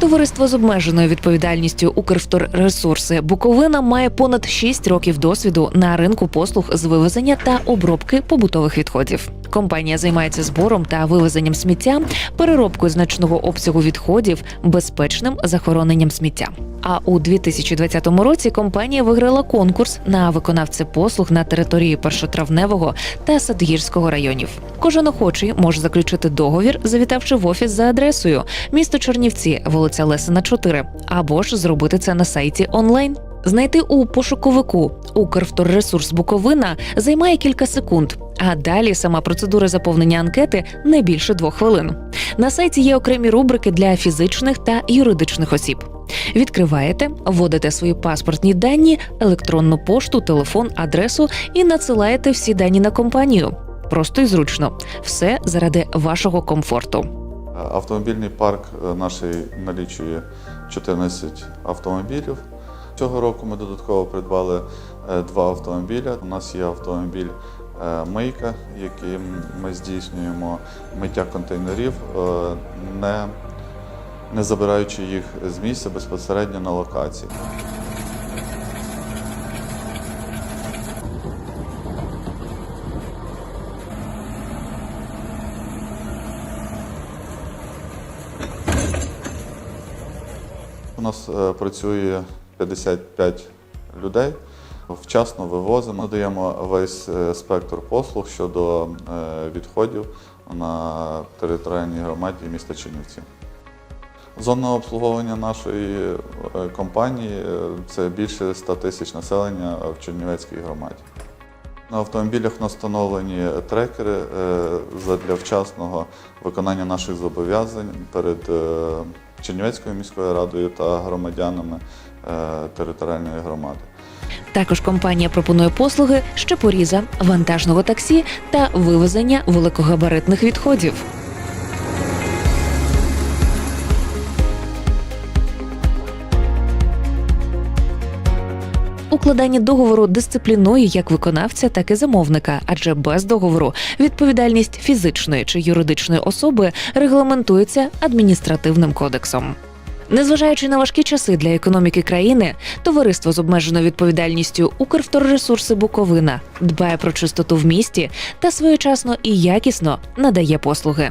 Товариство з обмеженою відповідальністю Укрвторресурси Буковина має понад 6 років досвіду на ринку послуг з вивезення та обробки побутових відходів. Компанія займається збором та вивезенням сміття, переробкою значного обсягу відходів, безпечним захороненням сміття. А у 2020 році компанія виграла конкурс на виконавця послуг на території першотравневого та Садгірського районів. Кожен охочий може заключити договір, завітавши в офіс за адресою місто Чернівці, вулиця Лесина 4, або ж зробити це на сайті онлайн. Знайти у пошуковику Укрвторресурс Буковина займає кілька секунд. А далі сама процедура заповнення анкети не більше двох хвилин. На сайті є окремі рубрики для фізичних та юридичних осіб. Відкриваєте, вводите свої паспортні дані, електронну пошту, телефон, адресу і надсилаєте всі дані на компанію. Просто і зручно. Все заради вашого комфорту. Автомобільний парк е, наш налічує 14 автомобілів. Цього року ми додатково придбали е, два автомобіля. У нас є автомобіль е, мийка, яким ми здійснюємо миття контейнерів, е, не, не забираючи їх з місця безпосередньо на локації. У нас е, працює 55 людей. Вчасно вивозимо, надаємо весь е, спектр послуг щодо е, відходів на територіальній громаді міста Чернівці. Зона обслуговування нашої е, компанії е, це більше 100 тисяч населення в Чернівецькій громаді. На автомобілях у встановлені трекери е, для вчасного виконання наших зобов'язань перед Чернівецькою міською радою та громадянами територіальної громади. Також компанія пропонує послуги щепоріза, вантажного таксі та вивезення великогабаритних відходів. Укладання договору дисциплінує як виконавця, так і замовника, адже без договору відповідальність фізичної чи юридичної особи регламентується адміністративним кодексом. Незважаючи на важкі часи для економіки країни, товариство з обмеженою відповідальністю Укрвторресурси Буковина дбає про чистоту в місті та своєчасно і якісно надає послуги.